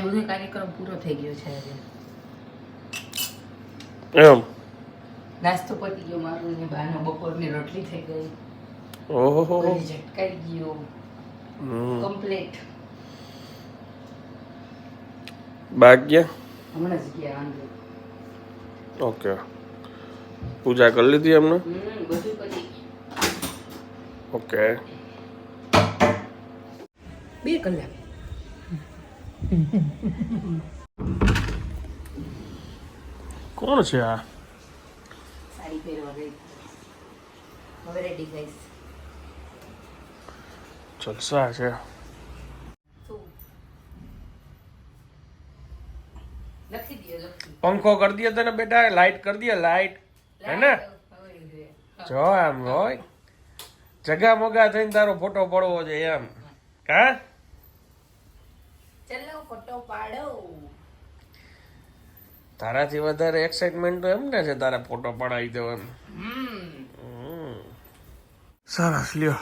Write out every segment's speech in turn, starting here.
અહીંયા બધો કાર્યક્રમ પૂરો થઈ ગયો છે આજે. એમ? નાસ્તો પતી ગયો મારું ને બાનો બપોરની રોટલી થઈ ગઈ. ઓહો ઝટકાઈ ગયો. હમ. કમ્પ્લીટ. ભાગ્ય હમણાં જ ગયા વાંધો. ઓકે. પૂજા કરી લીધી એમને? બધું કરી. ઓકે. બે કલાક. કોણ છે આ? સાડી પહેરવા ગઈ હવે રેડી ગઈસ જલસા છે. પંખો કરી દે તને બેટા લાઈટ કરી દે લાઈટ હે ને? જો આમ હોય. જગા મગા થઈને તારો ફોટો પડવો છે એમ. કા ચલો ફોટો પાડો. તારાથી વધારે એક્સાઇટમેન્ટ તો એમને છે તારા ફોટો પડાવી દેવાનો. હમ. સરસ લ્યો.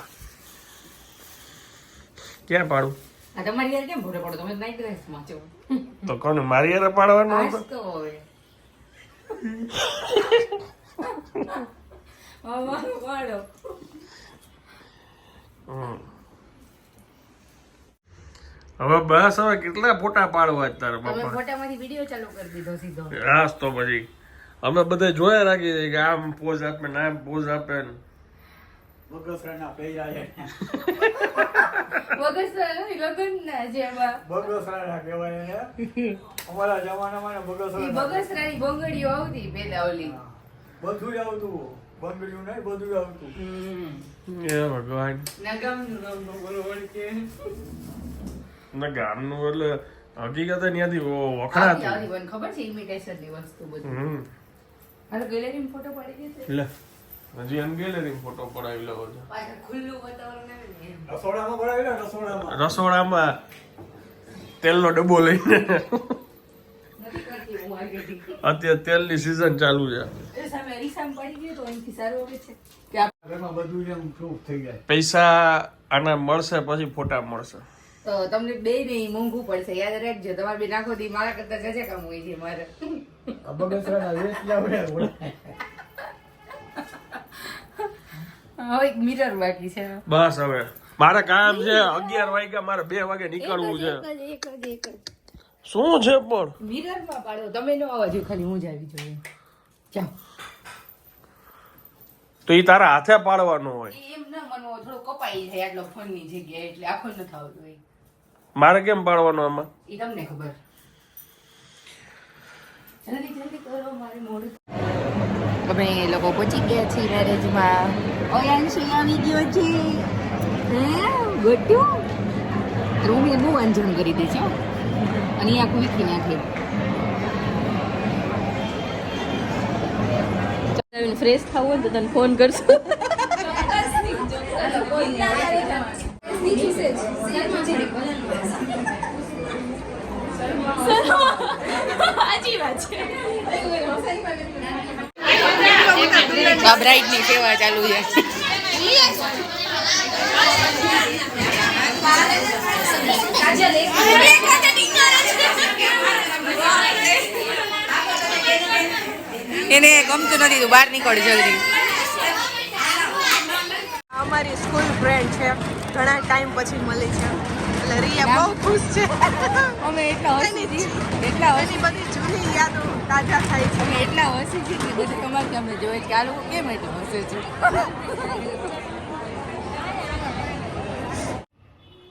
ક્યાં પાડું? આ તમારી યાર કેમ ફોટો પાડો? તમે નાઈટ ડ્રેસમાં છો. તો કોને મારી યારે પાડવાનો આજ હતો? હવે. અમારો પાડો. હમ. હવે બસ હવે કેટલા ફોટા પાડવા તારા બાપા ફોટામાંથી વિડિયો ચાલુ કરી દીધો સીધો. હાસ તો પછી. અમે બધા જોયા રાખી છે કે આમ પોઝ આપે ને આમ પોઝ આપે ને. બગસરાના પૈયા છે. વગર લગન ના જેવા બગસરાના કહેવાય એને. અમારા જમાનામાં ને ઈ બગસરાના બગસરાની બંગડીઓ આવતી પેલા ઓલી. બધું જ આવતું બંગડીયું નહીં બધું જ આવતું હે ભગવાન. ના ગામનું નામ નો બોલો વળકે ના ગામનું એટલે હકીકત ત્યાંથી વખણાતું. ખબર છે ઇમિટેશનની વસ્તુ બધી. હમ. હાલો ગેલેરીમાં ફોટો પાડી દેશે લે હજી એમ ગેલેરી ફોટો પડાવી લેવો છે. ખુલ્લું વાતાવરણ આવે રસોડામાં તેલનો ડબ્બો લઈને. નથી કરતી હું marketing. અત્યારે તેલની સિઝન ચાલુ છે. પૈસા આના મળશે પછી ફોટા મળશે. તો તમને બે નહીં મોંઘું પડશે યાદ રાખજો. તમારે બે નાખો દી મારા કરતા ગજે કામ હોય છે મારે. હવે એક મિરર બાકી છે. બસ હવે. મારે કામ છે અગિયાર વાગ્યા મારે બે વાગે નીકળવું છે. શું છે પણ? મિરરમાં પાડો તમે નો આવવા જો ખાલી હું જ આવી જોઈએ જાઓ. તો એ તારા હાથે પાડવાનો હોય. એમ ના મનો થોડો કપાઈ જાય આટલો ફોનની જગ્યાએ એટલે આખો ન થતું હોય મારે કેમ પાડવાનો આમાં? એ તમને ખબર. જલ્દી જલ્દી કરો મારે મોડું અમે લોકો પહોંચી ગયા છીએ મેરેજમાં. ઓયાંશી આવી ગયો છે? હે ગોટ્યું રૂમે બહુ અંજણ કરી દે છે. અને આખું વીખી નાખે. ફ્રેશ થવું હોય તો તને ફોન કરશું. આ બ્રાઇડની સેવા ચાલુ છે. એને ગમતું નથી, તું બહાર નીકળ જલ્દી. અમારી સ્કૂલ ફ્રેન્ડ છે. ઘણા ટાઈમ પછી મળી છે. એટલે રિયા બહુ ખુશ છે. અમે એટલા હસી એટલા એની બધી જૂની યાદો તાજા થાય છે. અમે એટલા હસી છીએ કે બધું તમારે તમે જોયે કે આ લોકો કેમ એટલું હસે છે?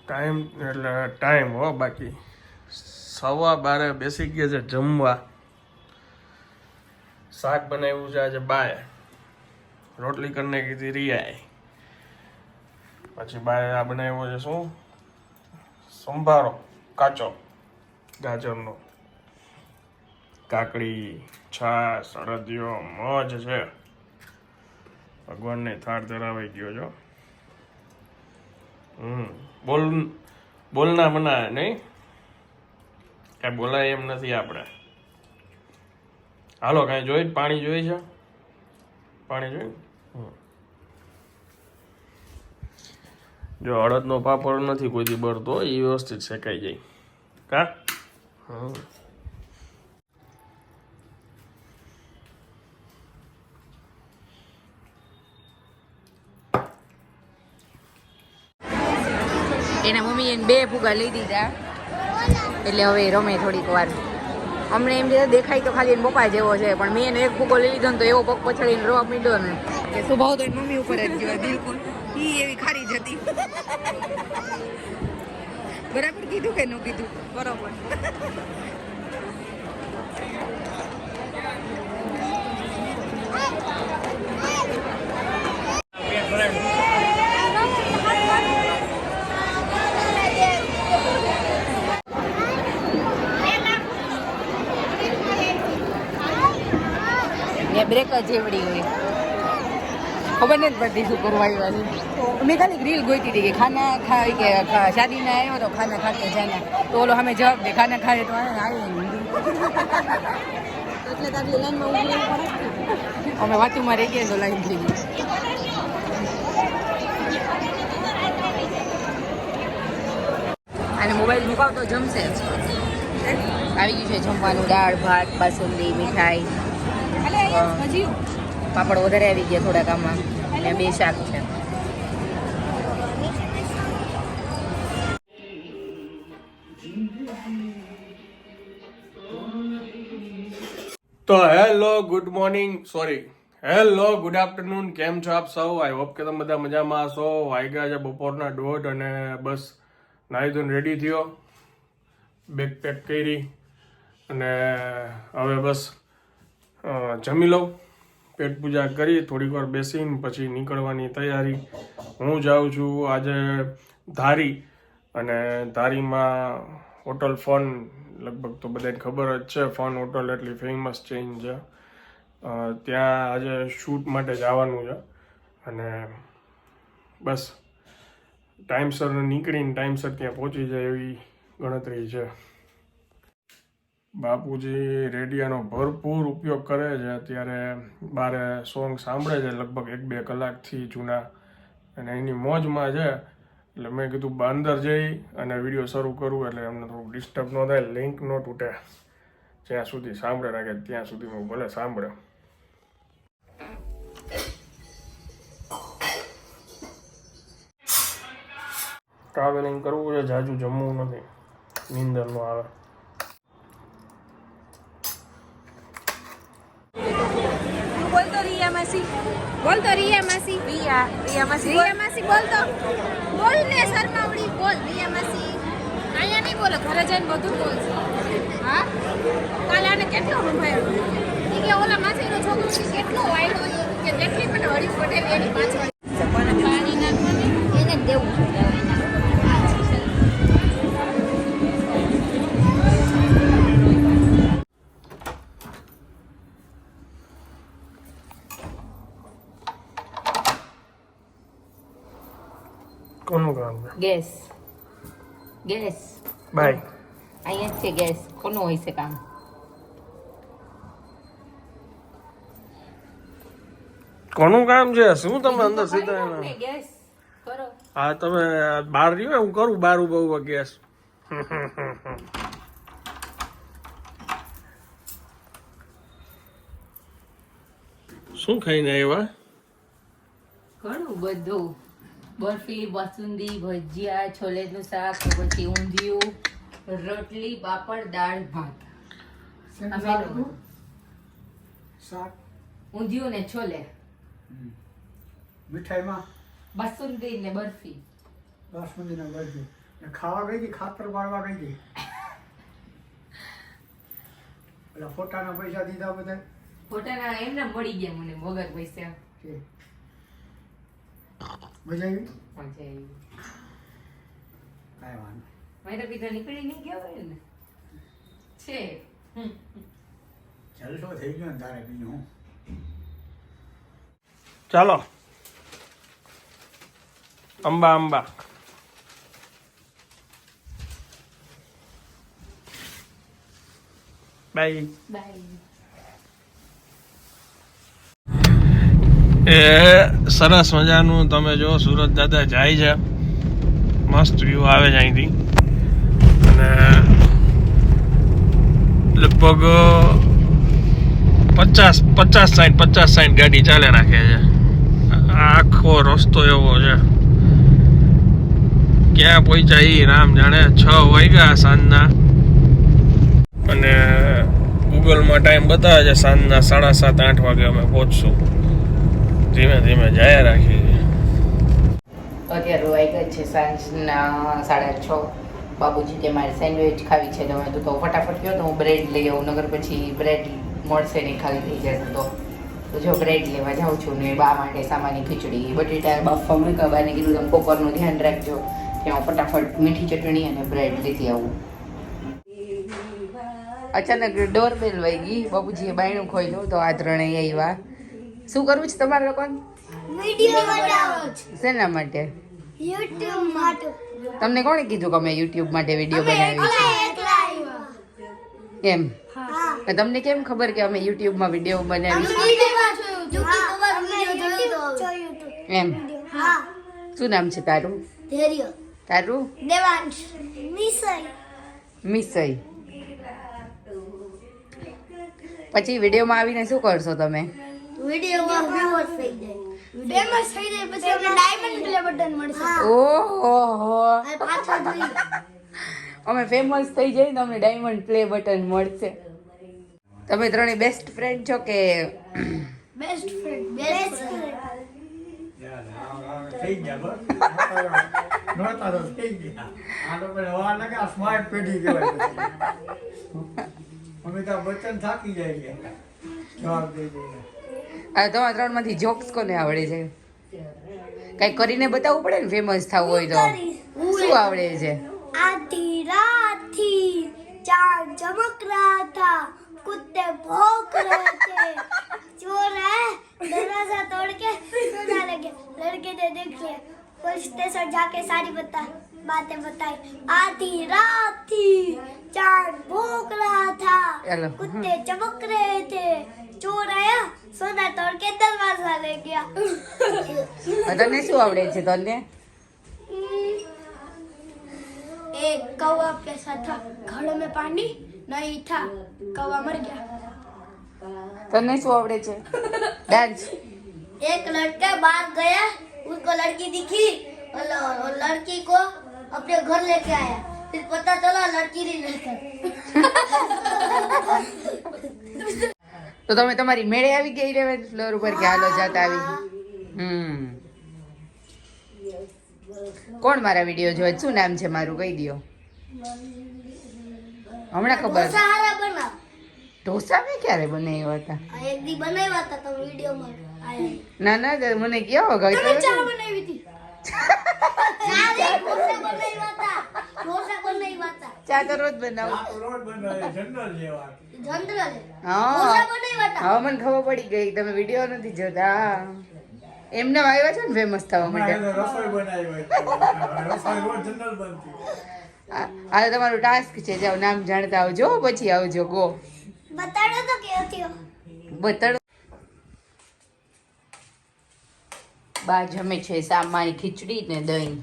ટાઈમ એટલે ટાઈમ હો બાકી. સવા બારે બેસી ગયા છે જમવા. શાક બનાવ્યું છે આજે બાય રોટલી કરીને કીધી રિયાએ. પછી બાય આ બનાવ્યો છે શું? સંભારો, કાચો. ગાજરનો. કાકડી, છાશ અડદિયો મજ છે. ભગવાનને થાળ ધરાવાઈ ગયો છો. હમ, બોલ, બોલના મના નહીં? કાંઈ બોલાય એમ નથી આપણે. હાલો, કાંઈ જોઈ, પાણી જોઈ છે? પાણી જોઈ હમ. જો અડદનો પાપડ નથી કોઈ દી બળતો એ વ્યવસ્થિત શેકાઈ જાય. કા? હમ. એના મમ્મી એને બે ફુગા લઈ દીધા. એટલે હવે રમે થોડીક વાર. અમને એમ જે દેખાય તો ખાલી એના પપ્પા જેવો છે. પણ મેં એને એક ફૂગો લઈ લીધો ને તો એવો પગ પછાડીને રવા માંડ્યો ને. કે સ્વભાવ તો મમ્મી ઉપર જ ગયો બિલકુલ. ઈ એવી ખારી જતી બરાબર કીધું કે ન કીધું? બરાબર. ને બ્રેક જેવડી હોય. ખબર નથી પડતી શું કરવા આવ્યા મેં ખાલી રીલ ગોઈતી હતી કે ખાના ખાય કે શાદીના આવ્યો તો ખાના ખાતે જાય જાના. તો ઓલો અમે જવાબ દે ખાના ખાય તો આવે અમે વાતુમાં રહી ગયા તો લાઈન થઈ ગઈ. અને મોબાઈલ મુકાવ તો જમશે આવી ગયું છે જમવાનું દાળ ભાત બાસુંદી મીઠાઈ. હજી પાપડ વધારે આવી ગયા થોડાક આમાં અને બે શાક છે. તો hello, good morning. Sorry hello, good afternoon. કેમ છો આપ સૌ? આઈ હોપ કે તમે બધા મજામાં હશો. વાગ્યા છે બપોરના દોઢ અને બસ નાહી ધોઈને રેડી થયો. બેગ પેક કરી. અને હવે બસ જમી લઉં. પેટ પૂજા કરી, થોડીક વાર બેસીને પછી નીકળવાની તૈયારી. હું જાઉં છું આજે ધારી અને ધારીમાં હોટલ ફન, લગભગ તો બધાને ખબર જ છે, ફન હોટલ એટલી ફેમસ ચેઇન છે ત્યાં આજે શૂટ માટે જવાનું છે અને બસ. ટાઈમસર નીકળીને ટાઈમસર ત્યાં પહોંચી જાય એવી ગણતરી છે. બાપુજી રેડિયાનો ભરપૂર ઉપયોગ કરે છે. અત્યારે બારે સોંગ સાંભળે છે લગભગ એક બે કલાકથી જૂના. અને એની મોજમાં છે, એટલે મેં કીધું બાંદર જઈ અને વીડિયો શરૂ કરું એટલે એમને થોડું ડિસ્ટર્બ ન થાય લિંક ન તૂટે. જ્યાં સુધી સાંભળે રાખે, ત્યાં સુધી હું ભલે સાંભળે. ટ્રાવેલિંગ કરવું છે, જાજુ જમવું નથી. નીંદર ન આવે. માસી. બોલ તો રિયા માસી. રિયા રિયા માસી બોલ. રિયા માસી બોલ તો. બોલ ને શર્માવડી બોલ. રિયા માસી. અહીંયા નહીં બોલો ઘરે જઈને બધું બોલશે હા? કાલે આને કેટલો ઈ કે ઓલા માસીનો છોકરો કેટલો વાયડો કે જેટલી પણ હળી પટેલ એની પાછળ પાણી નાખવાનું એને જ દેવું કોનું કામ છે ગેસ ગેસ બાય અહીંયા છે ગેસ કોનું હોય છે કામ કોનું કામ છે? શું તમે અંદર સીધા એના? ગેસ કરો. હા તમે બહાર રહ્યો હું કરું? બાર ઊભા ઊભા ગેસ શું ખાઈને આવ્યા? ઘણું બધું. બરફી બાસુંદી ભજીયા છોલેનું શાક પછી ઊંધિયું રોટલી પાપડ દાળ ભાત. શાક ઊંધિયું ને છોલે. મીઠાઈમાં? બાસુંદી ને બરફી. બાસમતીના ને બરફી. ખાવા ગઈ હતી ખાતર મારવા ગઈ હતી એટલે ફોટાના પૈસા દીધા બધા ફોટાના એમને મળી ગયા મને વગર પૈસા. મજા આવી પણ છે કાંઈ વાંધો મેં તો કીધું નીકળી નહીં ગયો હોય ને. છે. હમ. જલસો થઈ ગયો ને તારે બીજું ચાલો. અંબા અંબા. બાય. બાય. એ સરસ મજાનું તમે જો સુરત દાદા જાય છે. મસ્ત વ્યૂ આવે છે અહીંથી. અને લગભગ પચાસ પચાસ સાઠ પચાસ સાઠ ગાડી ચાલે રાખે છે. આખો રસ્તો એવો છે. ક્યાં પહોંચ્યા એ રામ જાણે છ વાગ્યા સાંજના. અને ગૂગલમાં ટાઈમ બતાવે છે સાંજના સાડા સાત, આઠ વાગે અમે પહોંચશું. ધીમે ધીમે જાય રાખી. અત્યારે વાગ્યા છે સાંજના સાડા છ. બાબુજી કે મારે સેન્ડવિચ ખાવી છે તમે તો ફટાફટ કહો તો હું બ્રેડ લઈ આવું નગર પછી બ્રેડ મળશે નહીં ખાલી થઈ જશે તો. તો જો બ્રેડ લેવા જાઉં છું ને બા માટે સામાની ખીચડી, બટેટા, બાફવા મૂક્યા બાને કીધું તમે કોકરનું ધ્યાન રાખજો, ત્યાં હું ફટાફટ મીઠી ચટણી અને બ્રેડ લેતી આવું. અચાનક ડોરબેલ વાગી, બાબુજીએ બાયણું ખોલ્યું તો આ ત્રણેય આવ્યા. શું કરવું છે તમારા લોકોને? વિડિયો બનાવો શેના માટે? યુટ્યુબ માટે. તમને કોણે કીધું કે અમે યુટ્યુબ માટે વીડિયો બનાવી છે હા. તમને કેમ ખબર કે અમે યુટ્યુબમાં વિડિયો બનાવી છે એમ? હા. શું નામ છે તારું? તારું? દેવાંશ. નિસય મિસય પછી વિડીયોમાં આવીને શું કરશો તમે? વિડિયોમાં વ્યુઅર્સ થઈ જાય. ફેમસ થઈ જાય પછી અમને ડાયમંડ પ્લે બટન મળશે. ઓહો. અને પાછળ જોઈએ. અમે ફેમસ થઈ જઈએ તો અમને ડાયમંડ પ્લે બટન મળશે. તમે ત્રણે બેસ્ટ ફ્રેન્ડ છો કે? બેસ્ટ ફ્રેન્ડ બેસ્ટ ફ્રેન્ડ થઈ ગયા બસ નહોતા થઈ ગયા આ તો પેલા વાર લાગે આ સ્માર્ટ પેઢી કહેવાય અમિતાભ બચ્ચન થાકી જાય જવાબ દઈ દઈને આ તમારા ત્રણમાંથી જોક્સ કોને આવડે છે કઈ કરીને બતાવવું પડે ને ફેમસ થવું હોય તો શું આવડે છે आधी रात थी चांद चमक रहा था कुत्ते भौंक रहे थे चोर है दरवाजा तोड़ के सोने लगे लड़के ने देख लिया पुलिस स्टेशन जाके सारी बता बातें बताई आधी रात थी चांद भौंक रहा था हेलो। कुत्ते चमक रहे थे चोर आया सोना तोड़ के दरवाजा ले गया આ તને શું આવડે છે તને एक कौवा कैसा था घड़े में पानी नहीं था कौवा मर गया તને શું આવડે છે ડાન્સ एक लड़का बाहर गया उसको लड़की दिखी और ल- और लड़की को अपने घर लेके आया फिर पता चला लड़की नहीं लेकर તો તમે તમારી મેળે આવી ગયા ઇલેવન્થ ફ્લોર ઉપર કે હાલો જાતા આવી. હમ. કોણ મારા વીડિયો જોવે? શું નામ છે મારું? કહી દો હમણાં ખબર. ઢોસા મેં ક્યારે બનાવ્યા હતા? એક હતા ના ના મને કયો ગઈ ચા બનાવી હતી. ચા રોજ બનાવો. મને ખબર પડી ગઈ તમે વીડિયો નથી જોતા. એમને આવ્યા છે ને ફેમસ થવા માટે? આ તમારું ટાસ્ક છે જાઓ નામ જાણતા આવજો પછી આવજો ગો. બતાડો બા જમે છે સામાની ખીચડી ને દહીં.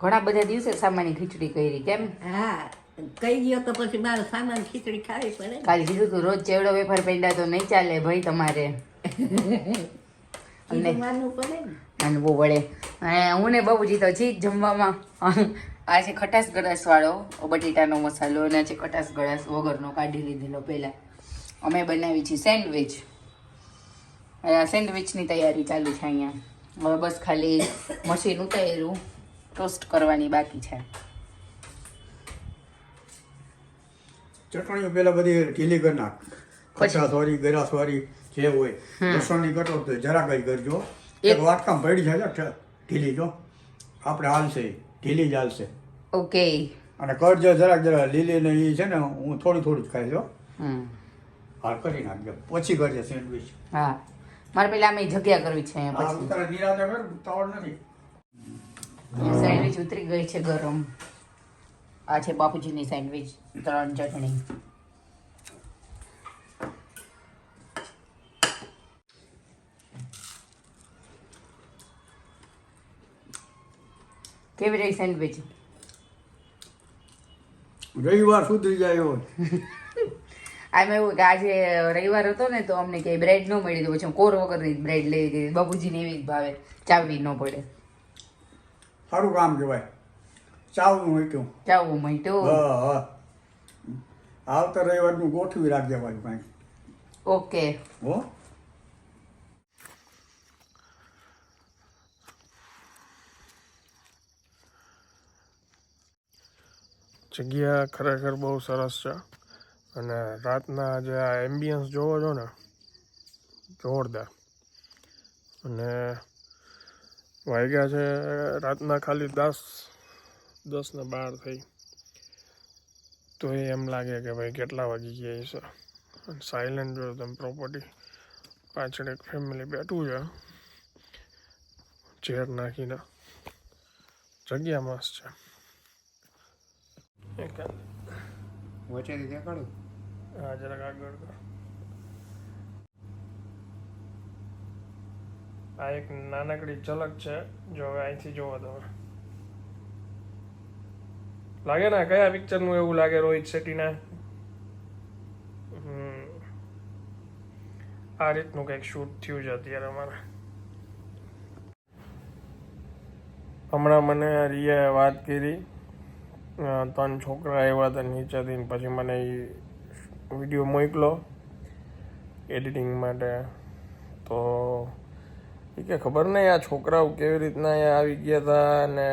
ઘણા બધા દિવસે સામાની ખીચડી કરી કેમ? હા કહી ગયો તો પછી મારો સામાન ખીચડી ખાવી પડે. કાલે કીધું તું રોજ ચેવડો વેફર પેંડા તો નહીં ચાલે ભાઈ તમારે. અને બહુ વળે અને હું ને બાબુજી તો જી જમવામાં. આ છે ખટાશ ગળાશ વાળો બટેટાનો મસાલો અને છે ખટાશ ગળાશ વગરનો કાઢી લીધેલો પહેલા. અમે બનાવી છે સેન્ડવિચ. સેન્ડવિચની તૈયારી ચાલુ છે અહીંયા. હવે બસ ખાલી મશીન ઉતાર્યું. ટોસ્ટ કરવાની બાકી છે. ચટણીઓ પેલા બધી ઢીલી કરી નાખ. ખટા વાળી ગરા વાળી જે હોય. લસણની કટો તો જરાક કઈ કરજો. એક વાટકામ પડી જાય છે ઢીલી જો. આપણે હાલશે ઢીલી જ હાલશે. ઓકે. અને કરજો જરાક જરાક લીલી ને એ છે ને હું થોડી થોડી જ ખાઈ હમ. હાલ કરી નાખજો. પછી કરજે સેન્ડવિચ. હા. મારે પેલા અમે જગ્યા કરવી છે પછી. ઉતારે નિરાતે કર તાવડ નથી. સેન્ડવિચ ઉતરી ગઈ છે ગરમ. આ છે બાપુજીની સેન્ડવિચ ત્રણ ચટણી. કેવી રહી સેન્ડવિચ રવિવાર સુધરી જાય એવો. આમાં એવું કે આજે રવિવાર હતો ને તો અમને કઈ બ્રેડ ન મળી તો પછી કોર વગરની બ્રેડ લેવી દીધી બાબુજીને એવી જ ભાવે ચાવવી ન પડે. સારું કામ કહેવાય. ચાવું હોય ચાવું મટ્યું હા હા. આવતા રવિવારનું ગોઠવી રાખજે ભાઈ ભાઈ. ઓકે. હો? જગ્યા ખરેખર બહુ સરસ છે. અને રાતના જે આ એમ્બિયન્સ જોવો છો ને જોરદાર. અને વાગ્યા છે રાતના ખાલી દસ દસ ને બાર થઈ. તો એ એમ લાગે કે ભાઈ કેટલા વાગી ગયા છે. અને સાયલેન્ટ જો તમે પ્રોપર્ટી પાછળ એક ફેમિલી બેઠું છે ચેર નાખીને. જગ્યા મસ્ત છે. હા જરાક આગળ. આ એક નાનકડી ઝલક છે, જો હવે અહીંથી જોવો તમે લાગે ને કયા પિક્ચરનું એવું લાગે રોહિત શેટ્ટીના? આ રીતનું કંઈક શૂટ થયું છે અત્યારે અમારે. હમણાં મને રિયાએ વાત કરી. ત્રણ છોકરા આવ્યા હતા નીચેથી પછી મને એ વીડિયો મોકલો. એડિટિંગ માટે. તો એ કે ખબર નહીં આ છોકરાઓ કેવી રીતના અહીંયા આવી ગયા હતા અને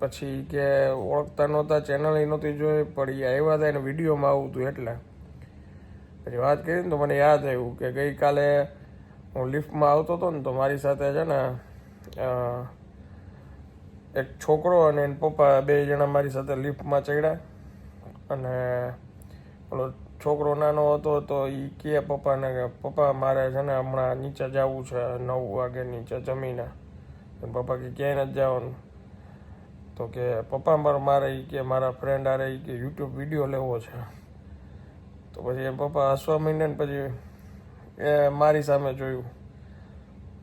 પછી કે ઓળખતા નહોતા ચેનલ નહોતી જોઈ પણ એ આવ્યા હતા એને વિડીયોમાં આવું હતું એટલે. પછી વાત કરી ને તો મને યાદ આવ્યું કે ગઈકાલે હું લિફ્ટમાં આવતો હતો ને તો મારી સાથે છે ને એક છોકરો અને એના પપ્પા બે જણા મારી સાથે લિફ્ટમાં ચડ્યા. અને ઓલો છોકરો નાનો હતો તો એ કહે પપ્પાને કે, પપ્પા, મારે છે ને હમણાં નીચે જવું છે, નવ વાગે નીચે જમીને. પપ્પા કે, ક્યાંય નથી જવાનું? તો કે, પપ્પા, મારે મારે એ કે, મારા ફ્રેન્ડ આરે એ કે યુટ્યુબ વીડિયો લેવો છે. તો પછી એમ પપ્પા હસવા માંડ્યા પછી એ મારી સામે જોયું.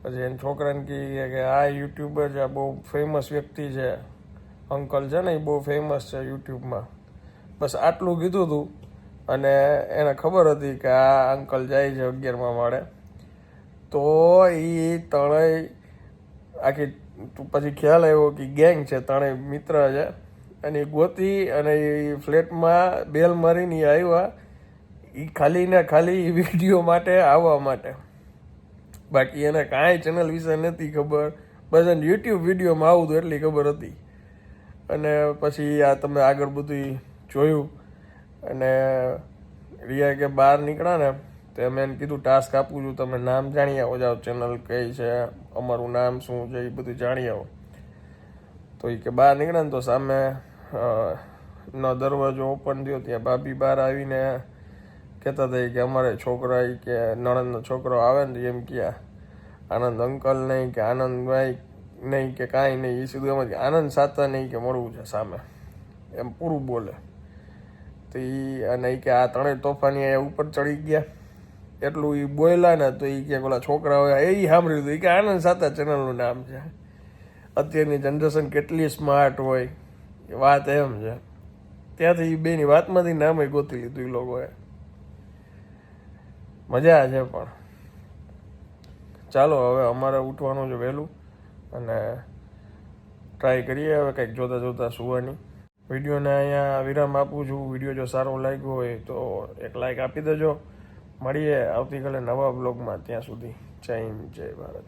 પછી એને છોકરાને કહે કે આ યુટ્યુબર છે બહુ ફેમસ વ્યક્તિ છે. અંકલ છે ને એ બહુ ફેમસ છે યુટ્યુબમાં બસ આટલું કીધું હતું અને એને ખબર હતી કે આ અંકલ જાય છે અગિયારમાં માળે તો એ ત્રણેય આખી પછી ખ્યાલ આવ્યો કે ગેંગ છે, ત્રણેય મિત્ર છે. અને એ ગોતી અને એ ફ્લેટમાં બેલ મારીને એ આવ્યા. એ ખાલી ને ખાલી વીડિયો માટે આવવા માટે. બાકી એને કાંઈ ચેનલ વિશે નથી ખબર. બસ એને યુટ્યુબ વિડીયોમાં આવું તો એટલી ખબર હતી. અને પછી આ તમે આગળ બધું જોયું. અને રિયા કે બહાર નીકળ્યા ને, તો મેં એને કીધું ટાસ્ક આપું છું, તમે નામ જાણી આવો. જાઓ ચેનલ કઈ છે, અમારું નામ શું છે, એ બધું જાણી આવો. તો એ કે બહાર નીકળ્યા ને, તો સામે નો દરવાજો ઓપન થયો, ત્યાં ભાભી બહાર આવીને કહેતા હતા કે અમારે છોકરા એ કે નણંદનો છોકરો આવે ને, એમ ક્યાં, આનંદ અંકલ નહીં કે આનંદભાઈ નહીં કે કાંઈ નહીં એ સીધું એમ જ આનંદ સાતા નહીં કે મળવું છે સામે. એમ પૂરું બોલે. તો એ અને એ કે આ ત્રણેય તોફાની ઉપર ચડી ગયા. એટલું એ બોલ્યા ને તો એ કે ઓલા છોકરા હોય, એ સાંભળ્યું હતું. એ કે આનંદ સાતા ચેનલનું નામ છે. અત્યારની જનરેશન કેટલી સ્માર્ટ હોય. એ વાત એમ છે. ત્યાંથી એ બેની વાતમાંથી નામે ગોતી લીધું એ લોકોએ. મજા છે પણ. ચાલો હવે અમારે ઉઠવાનું છે વહેલું. અને ટ્રાય કરીએ હવે કંઈક જોતાં જોતાં સુવાની. વિડીયોને અહીંયા વિરામ આપું છું. વીડિયો જો સારો લાગ્યો હોય તો એક લાઇક આપી દેજો. મળીએ આવતીકાલે નવા બ્લોગમાં ત્યાં સુધી જય હિન્દ, જય ભારત.